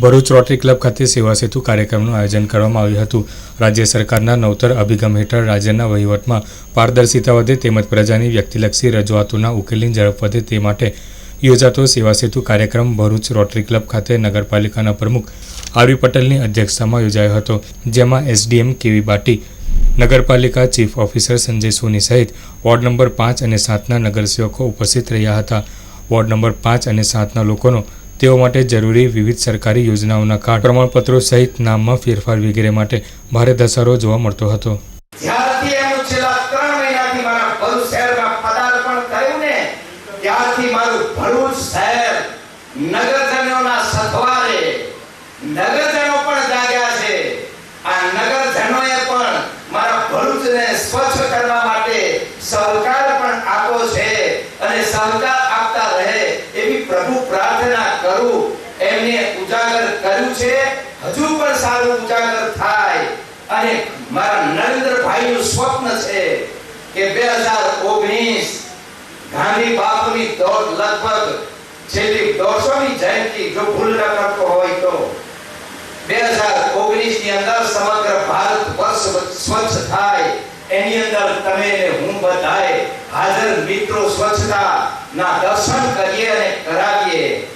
Bharuch rotary club ખાતે સેવા સેતુ કાર્યક્રમનું આયોજન કરવામાં આવ્યું હતું. રાજ્ય સરકારના નવતર અભિગમ હેઠળ રાજ્યના વહીવટમાં પારદર્શિતા વધે તેમજ પ્રજાની વ્યક્તિલક્ષી રજૂઆતોના ઉકેલની ઝડપ વધે તે માટે યોજાતો સેવા સેતુ કાર્યક્રમ ભરૂચ રોટરી ક્લબ ખાતે નગરપાલિકાના પ્રમુખ આરવી પટેલની અધ્યક્ષતામાં યોજાયો હતો, જેમાં એસડીએમ કેવી બાટી, નગરપાલિકા ચીફ ઓફિસર સંજય સોની સહિત વોર્ડ નંબર પાંચ અને સાતના નગરસેવકો ઉપસ્થિત રહ્યા હતા. વોર્ડ નંબર પાંચ અને સાતના લોકોનો તેઓ માટે જરૂરી વિવિધ સરકારી યોજનાઓના કાર્ડ, પ્રમાણપત્રો સહિત નામમાં ફેરફાર વગેરે માટે ભારે ધસારો જોવા મળતો હતો. સહકાર પણ આપો છે અને સહકાર આપતા રહે એવી પ્રભુ પ્રાર્થના કરું, એમને ઉજાગર કર્યું છે. હજુ પણ સારું ઉજાગર થાય. અને મારા નરેન્દ્રભાઈનું સ્વપ્ન છે કે બે હજાર ઓગણીસ ગાંધી બાપુની દોડ લગભગ છેલ્લી દોઢસોમી જયંતિ જો ભૂલ ન કરતો હોય તો. બે હજાર ઓગણીસની અંદર સમગ્ર ભારત વર્ષ સ્વચ્છ થાય. એની અંદર તમે ને હું બધાએ હાજર મિત્રો સ્વચ્છતા ના દર્શન કરીએ અને કરાવીએ.